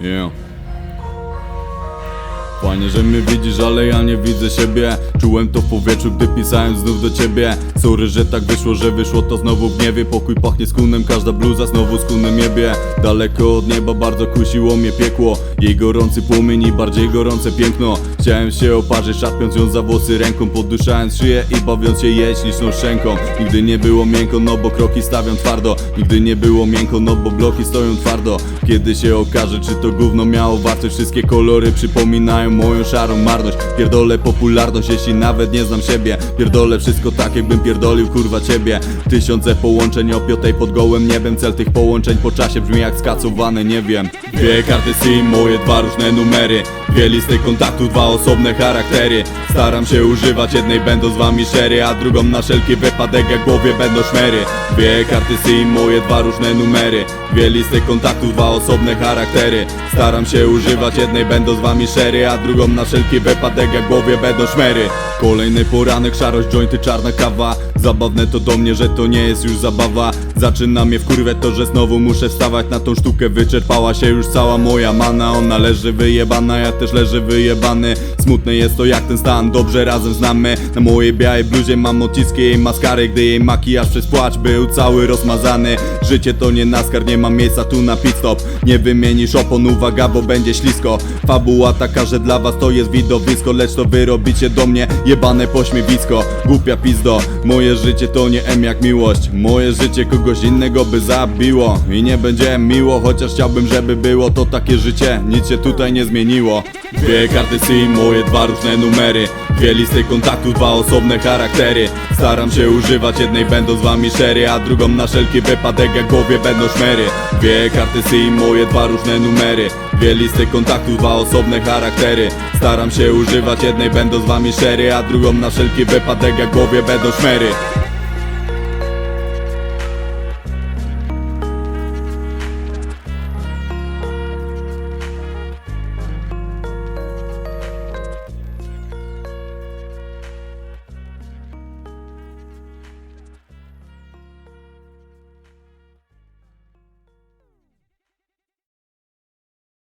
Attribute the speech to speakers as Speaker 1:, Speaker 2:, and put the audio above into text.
Speaker 1: Yeah. Fajnie, że mnie widzisz, ale ja nie widzę siebie. Czułem to w powietrzu, gdy pisałem znów do ciebie. Sorry, że tak wyszło, że wyszło to znowu w gniewie. Pokój pachnie skunem, każda bluza znowu z kunem jebie. Daleko od nieba bardzo kusiło mnie piekło. Jej gorący płomień i bardziej gorące piękno. Chciałem się oparzyć, szarpiąc ją za włosy ręką Podduszając szyję i bawiąc się jej śliczną szczęką. Nigdy nie było miękko, no bo kroki stawiam twardo. Nigdy nie było miękko, no bo bloki stoją twardo. Kiedy się okaże, czy to gówno miało wartość Wszystkie kolory przypominają moją szarą marność Pierdolę popularność, jeśli nawet nie znam siebie. Pierdolę wszystko tak, jakbym pierdolił kurwa ciebie. Tysiące połączeń opiotej pod gołym niebem. Cel tych połączeń po czasie brzmi jak skacowane, nie wiem. Dwie karty SIM, moje dwa różne numery Dwie listy kontaktu, dwa osobne charaktery. Staram się używać jednej będą z wami szery A drugą na wszelki wypadek jak głowie będą szmery. Dwie karty SIM, moje dwa różne numery. Dwie listy kontaktu, dwa osobne charaktery. Staram się używać jednej będą z wami szery A drugą na wszelki wypadek jak głowie będą szmery. Kolejny poranek, szarość, jointy, czarna kawa. Zabawne to do mnie, że to nie jest już zabawa Zaczyna mnie wkurwiać to, że znowu muszę wstawać na tą sztukę. Wyczerpała się już cała moja mana Ona leży wyjebana, ja też leżę wyjebany. Smutne jest to jak ten stan, dobrze razem znamy. Na mojej białej bluzie mam odciski jej maskary Gdy jej makijaż przez płacz był cały rozmazany. Życie to nie naskar, nie ma miejsca tu na pit stop. Nie wymienisz opon, uwaga, bo będzie ślisko. Fabuła taka, że dla was to jest widowisko Lecz to wy robicie do mnie jebane pośmiewisko. Głupia pizdo, moje życie to nie M jak miłość. Moje życie kogoś innego by zabiło. I nie będzie miło, chociaż chciałbym, żeby było to takie życie. Nic się tutaj nie zmieniło. Dwie karty SIM, moje dwa różne numery. Dwie listy kontaktu, dwa osobne charaktery. Staram się używać jednej będą z wami szery A drugą na wszelki wypadek jak głowie będą szmery. Dwie karty SIM, moje dwa różne numery. Dwie listy kontaktu, dwa osobne charaktery. Staram się używać jednej będą z wami szery A drugą na wszelki wypadek jak głowie będą szmery